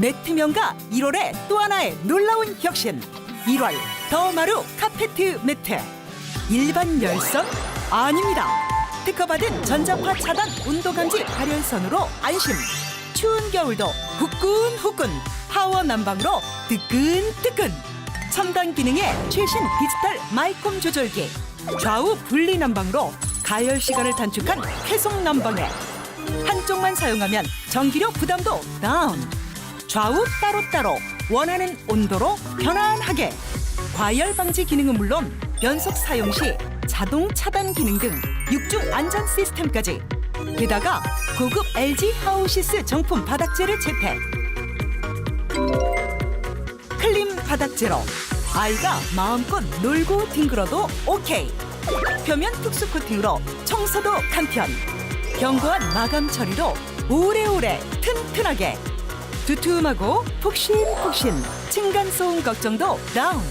매트면가 1월에 또 하나의 놀라운 혁신. 1월 더 마루 카페트 매트. 일반 열선 아닙니다. 특허받은 전자파 차단 온도감지 발열선으로 안심. 추운 겨울도 후끈후끈 파워 난방으로 뜨끈뜨끈. 첨단 기능의 최신 디지털 마이콤 조절기. 좌우 분리 난방으로 가열 시간을 단축한 회속 난방에. 한쪽만 사용하면 전기료 부담도 다운 좌우 따로따로 원하는 온도로 편안하게. 과열 방지 기능은 물론 연속 사용 시 자동 차단 기능 등 육중 안전 시스템까지. 게다가 고급 LG 하우시스 정품 바닥재를 채택 클린 바닥재로 아이가 마음껏 놀고 뒹굴어도 오케이. 표면 특수 코팅으로 청소도 간편. 견고한 마감 처리로 오래오래 튼튼하게 두툼하고 푹신푹신 층간소음 걱정도 다운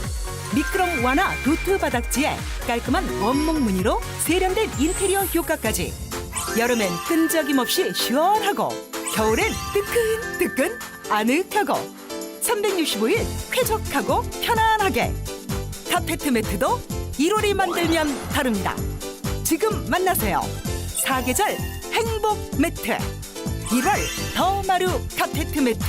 미끄럼 완화 도트 바닥지에 깔끔한 원목 무늬로 세련된 인테리어 효과까지. 여름엔 끈적임 없이 시원하고 겨울엔 뜨끈뜨끈 아늑하고 365일 쾌적하고 편안하게. 카페트 매트도 1월이 만들면 다릅니다. 지금 만나세요. 사계절 행복 매트 1월 더 마루 카페트 매트